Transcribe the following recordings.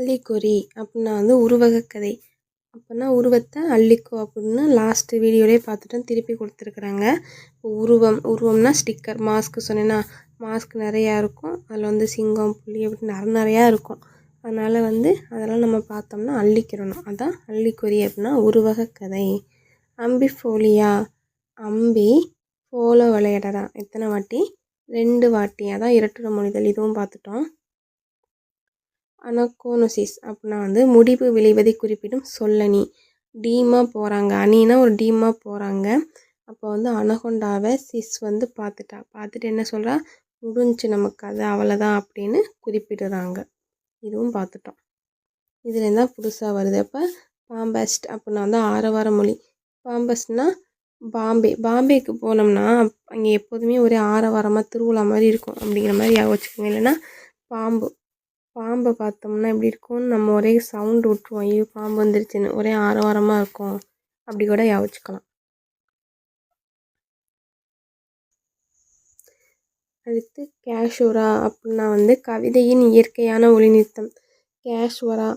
அள்ளிக்கொறி அப்படின்னா வந்து உருவகக்கதை. கதை அப்படின்னா உருவத்தை அள்ளிக்கோ அப்படின்னு லாஸ்ட்டு வீடியோலேயே பார்த்துட்டோம் திருப்பி கொடுத்துருக்குறாங்க. உருவம் உருவம்னா ஸ்டிக்கர் மாஸ்க்கு சொன்னேன்னா மாஸ்க் நிறையா இருக்கும். அதில் வந்து சிங்கம் புலி அப்படி நிற நிறையா இருக்கும். அதனால் வந்து அதெல்லாம் நம்ம பார்த்தோம்னா அள்ளிக்கிறணும். அதான் அள்ளிக்கொறி அப்படின்னா உருவக கதை அம்பிஃபோலியா அம்பி ஃபோலோ விளையாடுறான். எத்தனை வாட்டி? ரெண்டு வாட்டி. அதான் இரட்டுற மொழிதல் இதுவும் பார்த்துட்டோம். அனகோனோசிஸ் அப்படின்னா வந்து முடிவு விளைவதை குறிப்பிடும் சொல்லணி. டீமாக போகிறாங்க அணினா ஒரு டீமாக போகிறாங்க அப்போ வந்து அனகொண்டாவை சிஸ் வந்து பார்த்துட்டா. பார்த்துட்டு என்ன சொல்கிறா முடிஞ்சு நமக்கு அது அவ்வளோதான் அப்படின்னு குறிப்பிடுறாங்க. இதுவும் பார்த்துட்டோம். இதுலேருந்து தான் புதுசாக வருது. அப்போ பாம்பஸ்ட் அப்படின்னா வந்து ஆரவார மொழி. பாம்பஸ்ட்னால் பாம்பே. பாம்பேக்கு போனோம்னா அங்கே எப்போதுமே ஒரே ஆரவாரமாக திருவிழா மாதிரி இருக்கும். அப்படிங்கிற மாதிரி ஞாபகம் வச்சுக்கோங்க. இல்லைன்னா பாம்பு. பாம்பை பார்த்தோம்னா எப்படி இருக்கும் நம்ம ஒரே சவுண்டு விட்ருவோம் ஐயோ பாம்பு வந்துருச்சுன்னு. ஒரே ஆரவாரமாக இருக்கும். அப்படி கூட ஞாபகம் அடுத்து கேஷுவரா அப்படின்னா வந்து கவிதையின் இயற்கையான ஒளிநிறுத்தம். கேஷ்வரா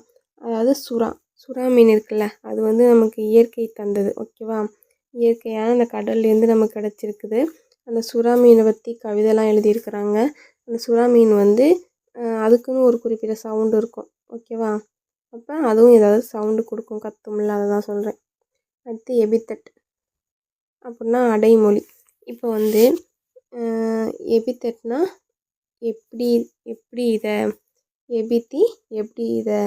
அதாவது சுறா. சுறா மீன் இருக்குல்ல அது வந்து நமக்கு இயற்கை தந்தது. ஓகேவா இயற்கையான அந்த கடல்லேருந்து நமக்கு கிடச்சிருக்குது. அந்த சுறா மீனை பற்றி கவிதைலாம் எழுதியிருக்கிறாங்க. அந்த சுறா மீன் வந்து அதுக்குன்னு ஒரு குறிப்பிட்ட சவுண்டு இருக்கும். ஓகேவா அப்போ அதுவும் ஏதாவது சவுண்டு கொடுக்கும். கத்தும்ல அதை தான் சொல்கிறேன் அடுத்து எபித்தட். அப்படின்னா அடைமொழி. இப்போ வந்து எபித்தட்னா எப்படி எப்படி இதை? எபித்தி எப்படி இதை?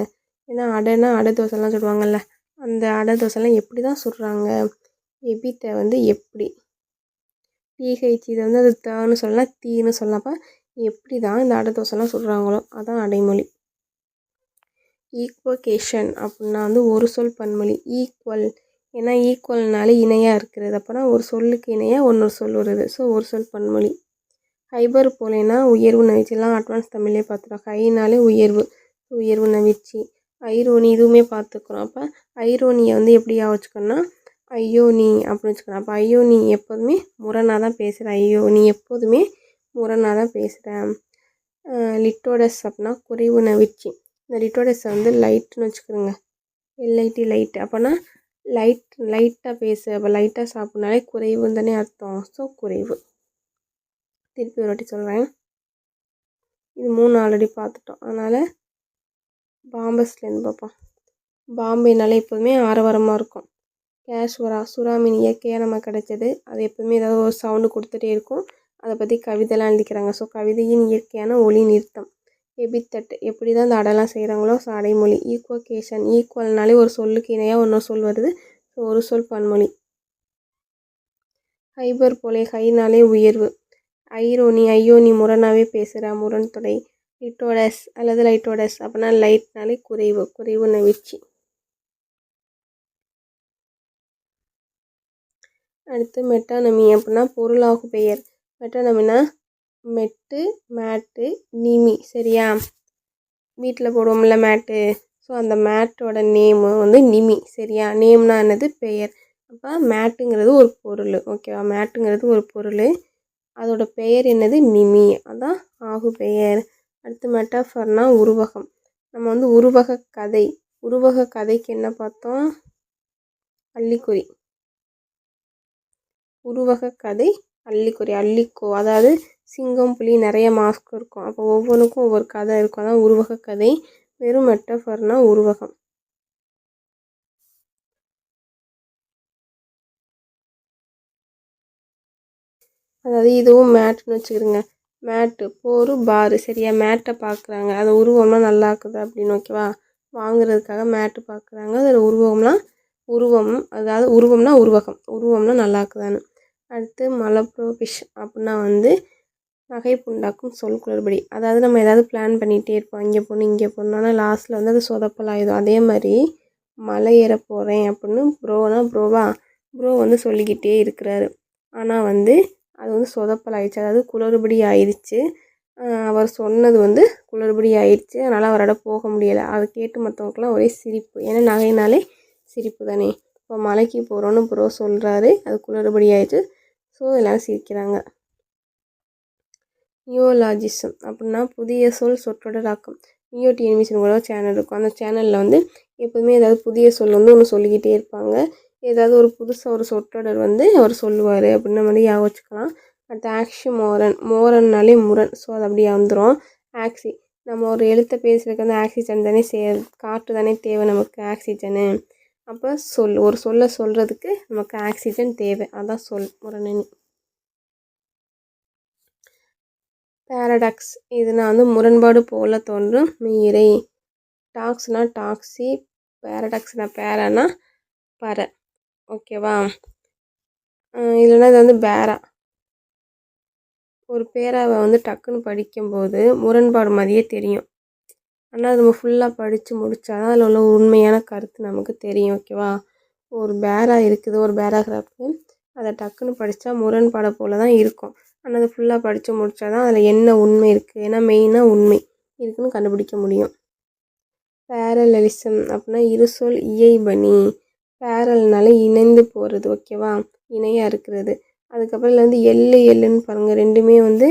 ஏன்னா அடைனா அடை தோசைலாம் சொல்லுவாங்கல்ல. அந்த அடை தோசைலாம் எப்படி தான் சுடுறாங்க? எபித்தை வந்து எப்படி? டிஹெச் இதை வந்து அது தன்னு சொல்லலாம் தீன்னு சொல்லலாம். அப்போ எப்படி தான் இந்த அடை தோசைலாம் சுடுறாங்களோ அதான் அடைமொழி. ஈக்குவகேஷன் அப்படின்னா வந்து ஒரு சொல் பன்மொழி. ஈக்குவல் ஏன்னா ஈக்குவல்னாலே இணையாக இருக்கிறது. அப்போனா ஒரு சொல்லுக்கு இணையாக ஒன்று சொல் வருது. ஸோ ஒரு சொல் பன்மொழி. ஹைபர் போலேனா உயர்வு நவீச்சிலாம் அட்வான்ஸ் தமிழ்லேயே பார்த்துட்டோம். ஹைனாலே உயர்வு. உயர்வு நவீச்சி ஐரோனி இதுவுமே பார்த்துக்குறோம். அப்போ ஐரோனியை வந்து எப்படியா வச்சுக்கணும்னா ஐயோ நீ அப்படின்னு வச்சுக்கணும். அப்போ ஐயோ நீ எப்போதுமே முரணாக தான் பேசுகிற ஐயோ நீ எப்போதுமே முரணாக தான் பேசுகிறேன் லிட்டோடஸ் அப்படின்னா குறைவு நவிச்சி இந்த லிட்டோடஸை வந்து லைட்டுன்னு வச்சுக்கிறோங்க. LED light. அப்போனா லைட் லைட்டாக பேசு. அப்போ லைட்டாக சாப்பிட்னாலே குறைவுன்னு தானே அர்த்தம். ஸோ குறைவு. திருப்பி ஒரு வாட்டி சொல்கிறேன் இது மூணு ஆல்ரெடி பார்த்துட்டோம் அதனால் பாம்பஸ்லேருந்து பார்ப்போம் பாம்பேனாலே எப்போதுமே ஆரவாரமாக இருக்கும். கேஷ்வரா சுறாமீன் இயற்கையாக நம்ம கிடச்சது. அது எப்போதுமே ஏதாவது ஒரு சவுண்டு கொடுத்துட்டே இருக்கும். அதை பற்றி கவிதைலாம் எழுதிக்கிறாங்க. ஸோ கவிதையின் இயற்கையான ஒளி நிறுத்தம். எபித்தட் எப்படி தான் இந்த அடைலாம் செய்கிறாங்களோ ஸோ அடைமொழி ஈக்குவகேஷன் ஈக்குவல்னாலே ஒரு சொல்லுக்கு இணையாக இன்னொரு சொல் வருது. ஸோ ஒரு சொல் பன்மொழி. ஹைபர் போலே ஹைனாலே உயர்வு. ஐரோனி ஐயோ நீ முரணாகவே பேசுகிற முரண் தொடை. லிட்டோடஸ் அல்லது லைட்டோடஸ் அப்படின்னா லைட்னாலே குறைவு. குறைவு நவிச்சி அடுத்து மெட்டானமி அப்படின்னா பொருளாகு பெயர் மெட்டானமினா மெட்டு மேட்டு நிமி. சரியா? வீட்டில் போடுவோம்ல மேட்டு. ஸோ அந்த மேட்டோட நேமு வந்து நிமி. சரியா? நேம்னா என்னது? பெயர். அப்போ மேட்டுங்கிறது ஒரு பொருள். ஓகேவா மேட்டுங்கிறது ஒரு பொருள். அதோட பெயர் என்னது? நிமி. அதான் ஆகு பெயர். அடுத்து மெட்டாஃபர்னா உருவகம். நம்ம வந்து உருவக கதை. உருவக கதைக்கு என்ன பார்த்தோம்? அள்ளிக்குறி உருவக கதை அள்ளிக்குறி அள்ளிக்கோ அதாவது சிங்கம் புலி நிறைய மாஸ்க் இருக்கும். அப்போ ஒவ்வொன்றுக்கும் ஒவ்வொரு கதை இருக்கும். அதான் உருவக கதை. வெறும் மெட்டஃபர்னா உருவகம். அதாவது இதுவும் மேட்டுன்னு வச்சுக்கிறோங்க மேட்டு போரு பாரு. சரியா மேட்டை பார்க்குறாங்க அது உருவம்லாம் நல்லா இருக்குது அப்படின்னு ஓகேவா வாங்குறதுக்காக மேட்டு பார்க்குறாங்க அதில் உருவம்லாம் உருவம். அதாவது உருவம்னா உருவகம். உருவம்னா நல்லா இருக்குதான்னு. அடுத்து மலப்ரோபிஷ் அப்படின்னா வந்து நகைப்புண்டாக்கும் சொல் குளறுபடி. அதாவது நம்ம ஏதாவது பிளான் பண்ணிகிட்டே இருப்போம். இங்கே போகணும் இங்கே போகணும். ஆனால் லாஸ்ட்டில் வந்து அது சொதப்பலாயிடும் அதே மாதிரி மலை ஏற போகிறேன் அப்படின்னு ப்ரோனா ப்ரோவா ப்ரோ வந்து சொல்லிக்கிட்டே இருக்கிறாரு. ஆனால் வந்து அது வந்து சொதப்பலாயிடுச்சு அதாவது குளறுபடி ஆயிடுச்சு. அவர் சொன்னது வந்து குளறுபடி ஆயிடுச்சு. அதனால் அவரோட போக முடியலை. அதை கேட்டு மற்றவங்களுக்குலாம் ஒரே சிரிப்பு. ஏன்னா நகைனாலே சிரிப்பு தானே. இப்போ மலைக்கு போகிறோன்னு ப்ரோ சொல்கிறாரு அது குளறுபடி ஆயிடுச்சு. ஸோ எல்லோரும் சிரிக்கிறாங்க. நியோலாஜிசம் அப்படின்னா புதிய சொல் சொற்றொடராக்கம் நியோ டிஎன்பிசின்னு கூட சேனல் இருக்கும். அந்த சேனலில் வந்து எப்போதுமே ஏதாவது புதிய சொல் வந்து ஒன்று சொல்லிக்கிட்டே இருப்பாங்க. ஏதாவது ஒரு புதுசாக ஒரு சொற்றொடர் வந்து அவர் சொல்லுவார் அப்படின்ன மாதிரி ஞாபகம் வச்சுக்கலாம். அடுத்து ஆக்ஷி மோரன் மோரன்னாலே முரண். ஸோ அது அப்படியே வந்துடும் ஆக்சி நம்ம ஒரு எழுத்தை பேசுறதுக்கு வந்து ஆக்சிஜன் தானே சே காற்று தானே தேவை நமக்கு. ஆக்சிஜனு அப்போ சொல் ஒரு சொல்லை சொல்கிறதுக்கு நமக்கு ஆக்சிஜன் தேவை. அதான் சொல் முரணனி பேரடாக்ஸ் இதுனா வந்து முரண்பாடு போல தோன்றும் மீறை. டாக்ஸ்னா டாக்ஸி பேரடாக்ஸ்னா பேரனா பற ஓகேவா இல்லைன்னா இது வந்து பேரா ஒரு பேராவை வந்து டக்குன்னு படிக்கும்போது முரண்பாடு மாதிரியே தெரியும். ஆனால் அது நம்ம ஃபுல்லாக படித்து முடித்தா தான் அதில் உள்ள உண்மையான கருத்து நமக்கு தெரியும் ஓகேவா ஒரு பேராக இருக்குது ஒரு பேராகிராஃபு அதை டக்குன்னு படித்தா முரண்பாடை போல் தான் இருக்கும். ஆனால் அதை ஃபுல்லாக படித்து முடித்தா தான் அதில் என்ன உண்மை இருக்குது ஏன்னா மெயினாக உண்மை இருக்குன்னு கண்டுபிடிக்க முடியும். பேரலலிசம் அப்படின்னா இருசொல் இயைபணி பேரல்னால இணைந்து போகிறது ஓகேவா இணையாக இருக்கிறது. அதுக்கப்புறம் இதில் வந்து எள்ளு எள்ளுன்னு பாருங்கள் ரெண்டுமே வந்து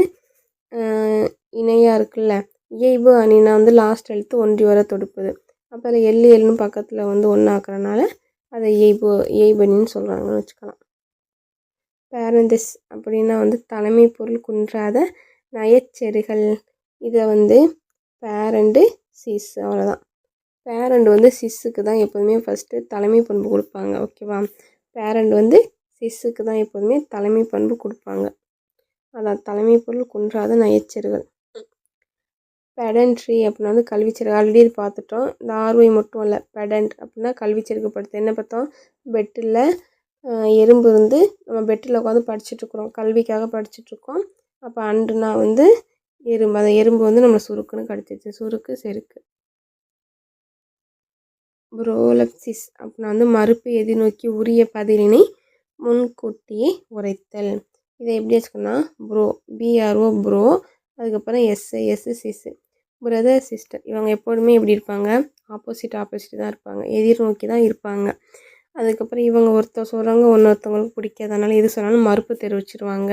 இணையாக இருக்குல்ல? இயைபு அணினா வந்து லாஸ்ட் எழுத்து ஒன்றி வர தொடுப்புது. அப்போ எள்ளு எள்ளுன்னு பக்கத்தில் வந்து ஒன்றாக்குறனால அதை இயைபு இயைபணின்னு சொல்கிறாங்கன்னு வச்சுக்கலாம். பேரந்திஸ் அப்படின்னா வந்து தலைமை பொருள் குன்றாத நயச்செருகள் இதை வந்து பேரண்டு சிஸ் அவ்வளோதான் பேரண்ட் வந்து சிஸ்ஸுக்கு தான் எப்போதுமே ஃபஸ்ட்டு தலைமை பண்பு கொடுப்பாங்க ஓகேவா பேரண்ட் வந்து சிஸ்ஸுக்கு தான் எப்போதுமே தலைமை பண்பு கொடுப்பாங்க. அதான் தலைமை பொருள் குன்றாத நயச்செருகள் பெடன்ட்ரி அப்படின்னா வந்து கல்விச்செரு ஆல்ரெடி இது பார்த்துட்டோம் இந்த ஆர்வை மட்டும் இல்லை பெடன்ட் அப்படின்னா கல்விச்செருக்கு படுத்து என்ன பார்த்தோம்? பெட்டில் எறும்பு இருந்து நம்ம பெட்டில் உட்காந்து படிச்சுட்ருக்குறோம். கல்விக்காக படிச்சுட்ருக்கோம். அப்போ அன்றுனா வந்து எறும்பு. அந்த எறும்பு வந்து நம்மளை சுருக்குன்னு கடிச்சிச்சு சுருக்கு செருக்கு. புரோலப்சிஸ் அப்படின்னா வந்து மறுப்பு எதிர்நோக்கி உரிய பதிலினை முன்கூட்டியே உரைத்தல். இதை எப்படி வச்சுக்கணும்னா ப்ரோ பிஆர்ஓ ப்ரோ அதுக்கப்புறம் எஸ்ஐ எஸ் பிரதர் சிஸ்டர் இவங்க எப்போதுமே எப்படி இருப்பாங்க. ஆப்போசிட் ஆப்போசிட் தான் இருப்பாங்க. எதிர் நோக்கி தான் இருப்பாங்க. அதுக்கப்புறம் இவங்க ஒருத்தர் சொல்கிறாங்க ஒன்றொருத்தவங்களுக்கு பிடிக்காதனால எது சொன்னாலும் மறுப்பு தெரிவிச்சிருவாங்க.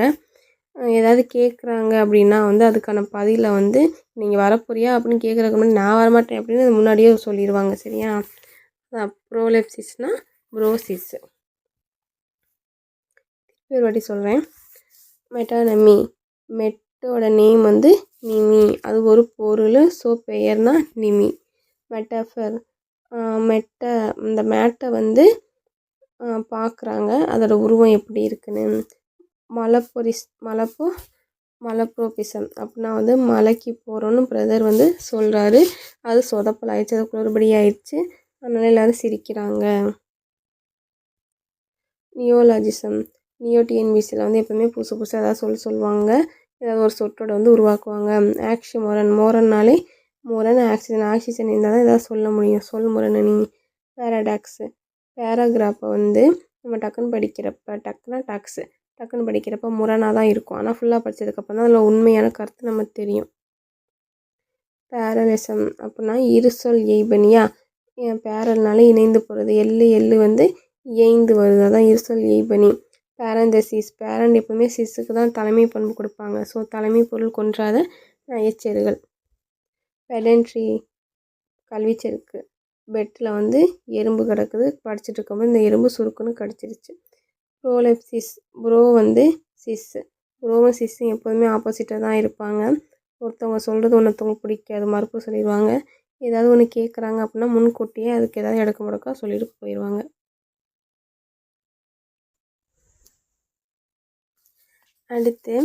ஏதாவது கேட்குறாங்க அப்படின்னா வந்து அதுக்கான பதிலை வந்து நீங்கள் வரப்போறியா? அப்படின்னு கேட்குறதுக்கு முன்னாடி நான் வரமாட்டேன் அப்படின்னு முன்னாடியே சொல்லிடுவாங்க சரியா? ப்ரோலெப்சிஸ்னால் ப்ரோசிஸ் திருப்பி ஒரு வாட்டி சொல்கிறேன் மெட்டானமி மெட்டோட நேம் வந்து நிமி. அது ஒரு பொருள் ஸோ பெயர்னா நிமி. மெட்டாஃபர் மெட்டை இந்த மேட்டை வந்து பார்க்குறாங்க அதோட உருவம் எப்படி இருக்குன்னு. மலப்பொரிஸ் மலப்போ மலப்ரோபிசம். அப்படின்னா வந்து மலைக்கு போகிறோன்னு பிரதர் வந்து சொல்கிறாரு அது சொதப்பல் ஆயிடுச்சு. அது குளறுபடி ஆயிடுச்சு. அதனால் எல்லோரும் சிரிக்கிறாங்க. நியோலாஜிசம் நியோ டிஎன்பிசியில் வந்து எப்போவுமே புதுசு புதுசாக ஏதாவது சொல்லி சொல்லுவாங்க. ஏதாவது ஒரு சொற்றோட வந்து உருவாக்குவாங்க. ஆக்ஷி மோரன் மோரன்னாலே மோரன் ஆக்சிஜன் ஆக்சிஜன் இருந்தால் தான் ஏதாவது சொல்ல முடியும். சொல் முரணி பேராடாக்ஸு பேராகிராஃபை வந்து நம்ம டக்குன்னு படிக்கிறப்ப டக்குனா டாக்ஸு டக்குன்னு படிக்கிறப்ப முரணாக தான் இருக்கும் ஆனால் ஃபுல்லாக படித்ததுக்கப்புறம் தான் அதில் உண்மையான கருத்து நமக்கு தெரியும். பேரலிசம் அப்படின்னா இருசொல் எய்பனியா என் பேரல்னால இணைந்து போகிறது எள்ளு எள்ளு வந்து இயைந்து வருது அதான் இருசொல் எய்பனி பேரந்தசிஸ் பேரண்ட் எப்போவுமே சிஸுக்கு தான் தலைமை பண்பு கொடுப்பாங்க. ஸோ தலைமை பொருள் கொன்றாத நயச்செருகள் பெடன்ட்ரி கல்விச்செருக்கு பெட்டில் வந்து எறும்பு கிடக்குது. படிச்சுட்டு இருக்கும்போது இந்த எறும்பு சுருக்குன்னு கடிச்சிருச்சு. ப்ரோலெப்சிஸ் ப்ரோ வந்து சிஸ்ஸு. ப்ரோவும் சிஸ்ஸும் எப்போதுமே ஆப்போசிட்டாக தான் இருப்பாங்க. ஒருத்தவங்க சொல்கிறது ஒன்றொருத்தவங்களுக்கு பிடிக்காது மறுப்பு சொல்லிடுவாங்க ஏதாவது ஒன்று கேட்குறாங்க அப்படின்னா முன்கூட்டியே அதுக்கு ஏதாவது இடக்கு முடக்கா சொல்லிட்டு போயிடுவாங்க அடுத்து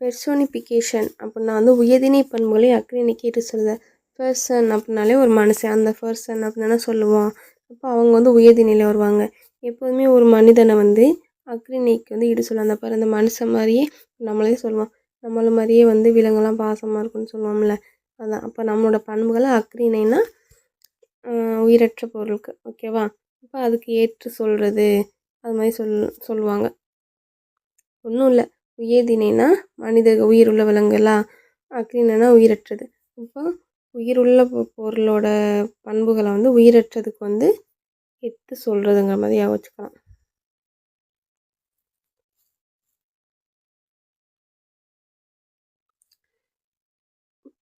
பெர்சோனிஃபிகேஷன் அப்படின்னா வந்து உயர்தினை பண்புகளை அக்ரினிக்கேட்டு சொல்லுது. பர்சன் அப்படின்னாலே ஒரு மனுஷன். அந்த பர்சன் அப்படின்னா சொல்லுவோம் அப்போ அவங்க வந்து உயர்தினையில் வருவாங்க. எப்போதுமே ஒரு மனிதனை வந்து அக்ரிணைக்கு வந்து இடு சொல்லுவோம் அந்த பாரு அந்த மனுஷன் மாதிரியே நம்மளே சொல்லுவோம் நம்மளை மாதிரியே வந்து விலங்கெல்லாம் பாசமாக இருக்கும்னு சொல்லுவோம்ல. அதான். அப்போ நம்மளோட பண்புகளை அக்ரிணைனா உயிரற்ற பொருளுக்கு. ஓகேவா அப்போ அதுக்கு ஏற்று சொல்கிறது அது மாதிரி சொல் சொல்லுவாங்க. ஒன்றும் இல்லை. உயர்தினைனா மனித உயிர் உள்ள விலங்குகளா? அக்னினா உயிரற்றது. இப்போ உயிர் உள்ள பொருளோட பண்புகளை வந்து உயிரற்றதுக்கு வந்து எடுத்து சொல்கிறதுங்கிற மாதிரி யோசிச்சுக்கலாம்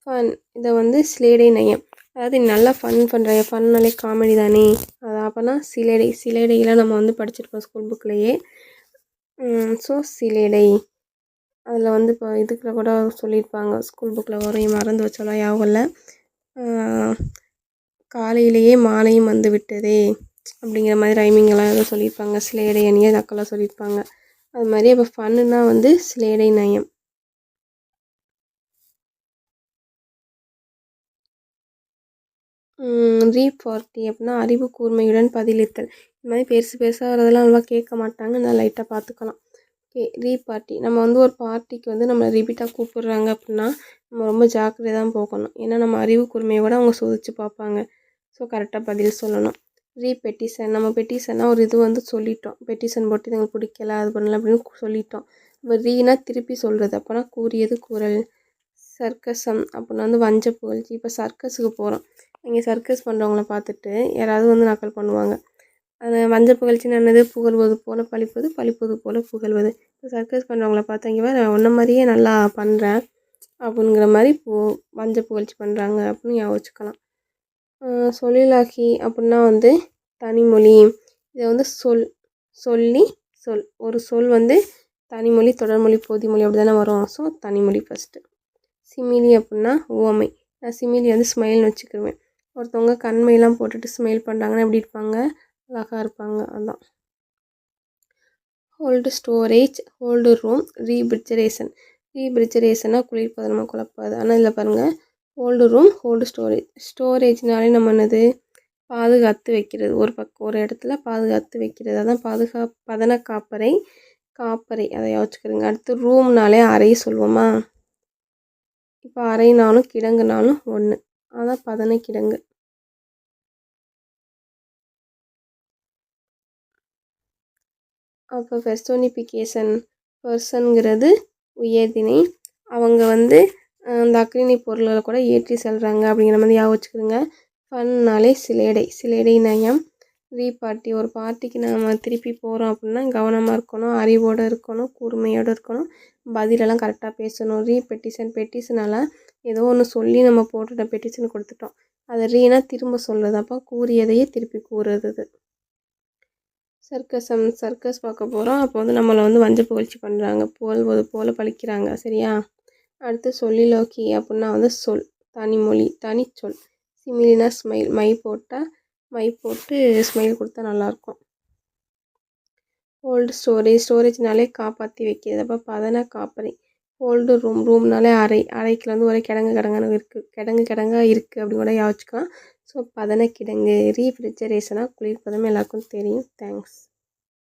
ஃபன் இதை வந்து சிலேடை நயம். அதாவது நல்லா ஃபன் பண்ணுற ஃபன்னாலே காமெடி தானே. அது அப்போனா சிலேடை சிலேடையெல்லாம் நம்ம வந்து படிச்சிருப்போம் ஸ்கூல் புக்லேயே ஸோ சிலேடை அதில் வந்து இப்போ இதுக்குள்ள கூட சொல்லியிருப்பாங்க. ஸ்கூல் புக்கில் வரும் மறந்து வச்சாலும் ஞாபகம் இல்லை. காலையிலேயே மாலையும் வந்து விட்டதே அப்படிங்கிற மாதிரி ரைமிங்கெல்லாம் எதுவும் சொல்லியிருப்பாங்க. சிலேடை அணியை தக்கெல்லாம் சொல்லியிருப்பாங்க. அது மாதிரி இப்போ ஃபன்னுனா வந்து சிலேடை நயம். ரீஃபார்ட்டி அப்படின்னா அறிவு கூர்மையுடன் பதிலளித்தல் இந்த மாதிரி பெருசு பெருசாக வரதெல்லாம் அவ்வளோவா கேட்க மாட்டாங்க. நான் லைட்டாக பார்த்துக்கலாம். ஓகே ரீபார்ட்டி நம்ம வந்து ஒரு பார்ட்டிக்கு வந்து நம்ம ரிப்பீட்டாக கூப்பிட்றாங்க அப்படின்னா நம்ம ரொம்ப ஜாக்கிரதையாக தான் போகணும். ஏன்னா நம்ம அறிவு கூர்மையை விட அவங்க சோதிச்சு பார்ப்பாங்க. ஸோ கரெக்டாக பதில் சொல்லணும். ரீபெட்டிஷன் நம்ம பெட்டிஷன்னா ஒரு இது வந்து சொல்லிட்டோம். பெட்டிஷன் போட்டு எங்களுக்கு பிடிக்கல அது பண்ணல அப்படின்னு சொல்லிட்டோம். இப்போ ரீனா திருப்பி சொல்கிறது அப்போனா கூறியது கூறல் சர்க்கஸம் அப்படின்னா வந்து வஞ்ச புகழ்ச்சி இப்போ சர்க்கஸுக்கு போகிறோம் இங்கே சர்க்கஸ் பண்ணுறவங்கள பார்த்துட்டு யாராவது வந்து நக்கல் பண்ணுவாங்க. அந்த மஞ்சள் புகழ்ச்சின்னு என்னது புகழ்வது போல் பழிப்பது பழிப்பது போல் புகழ்வது. இப்போ சர்க்கஸ் பண்ணுறவங்கள பார்த்தீங்கன்னா நான் ஒன்றை மாதிரியே நல்லா பண்ணுறேன் அப்படிங்கிற மாதிரி போ மஞ்சள் புகழ்ச்சி பண்ணுறாங்க அப்படின்னு யோசிச்சுக்கலாம். சொல்லிலாகி அப்படின்னா வந்து தனிமொழி. இதை வந்து சொல் சொல்லி சொல். ஒரு சொல் வந்து தனிமொழி தொடர்மொழி போதிமொழி அப்படி தானே வரும். ஸோ தனிமொழி ஃபஸ்ட்டு சிமிலி அப்படின்னா ஓமை. நான் சிமிலி வந்து ஸ்மைல்னு வச்சுக்கிருவேன். ஒருத்தவங்க கண்மையெல்லாம் போட்டுட்டு ஸ்மைல் பண்ணுறாங்கன்னா எப்படி இருப்பாங்க? அழகாக இருப்பாங்க அதான். Cold storage cold room refrigeration ரீபிரிஜரேஷனாக குளிர்பதனமாக குழப்பாது. ஆனால் இதில் பாருங்கள் ஹோல்டு ரூம் ஹோல்டு ஸ்டோரேஜ் ஸ்டோரேஜ்னாலே நம்ம என்னது? பாதுகாத்து வைக்கிறது. ஒரு பக்கம் ஒரு இடத்துல பாதுகாத்து வைக்கிறது. அதான் பாதுகா பதன காப்பறை காப்பறை. அதை யோசிச்சுக்கிறேங்க அடுத்து ரூம்னாலே அறை சொல்லுவோமா இப்போ அறைனாலும் கிடங்குனாலும் ஒன்று அதான் பதன கிடங்கு. அப்போ பெர்சோனிஃபிகேஷன் பர்சன்கிறது உயர்திணை. அவங்க வந்து அந்த அக்ரிணை பொருள்களை கூட ஏற்றி செல்கிறாங்க அப்படிங்கிற மாதிரி ஞாபகம் வச்சுக்கிறோங்க ஃபன்னாலே சிலேடை சிலேடை நயம். ரீபார்ட்டி ஒரு பார்ட்டிக்கு நம்ம திருப்பி போகிறோம் அப்படின்னா கவனமாக இருக்கணும் அறிவோடு இருக்கணும் கூர்மையோடு இருக்கணும். பதிலெல்லாம் கரெக்டாக பேசணும். ரீ பெட்டிஷன் பெட்டிஷனால் ஏதோ ஒன்று சொல்லி நம்ம போட்டுட்ட பெட்டிஷன் கொடுத்துட்டோம். அதை ரீனா திரும்ப சொல்கிறது அப்போ கூறியதையே திருப்பி கூறுறது. சர்க்கஸம் சர்க்கஸ் பார்க்க போகிறோம் அப்போ வந்து நம்மளை வந்து வஞ்ச புகழ்ச்சி பண்ணுறாங்க புகழ்வது போல் பழிக்கிறாங்க. சரியா? அடுத்து சொல்லிலோக்கி அப்படின்னா வந்து சொல். தனிமொழி தனிச்சொல் சிமிலினா ஸ்மைல். மை போட்டால் மை போட்டு ஸ்மைல் கொடுத்தா நல்லாயிருக்கும் ஓல்டு ஸ்டோரேஜ் ஸ்டோரேஜ்னாலே காப்பாற்றி வைக்கிறது. அப்போ பதன காப்பறை. Old room. ரூம்னாலே அறை. அறைக்குள்ள வந்து ஒரே கிடங்கு கிடங்குன்னு இருக்குது கிடங்கு கிடங்காக இருக்குது அப்படின்னு கூட யோசிச்சுக்கலாம். ஸோ பதனக்கிடங்கு ரீஃப்ரிஜரேஷனாக குளிர்பதம் எல்லாருக்கும் தெரியும். தேங்க்ஸ்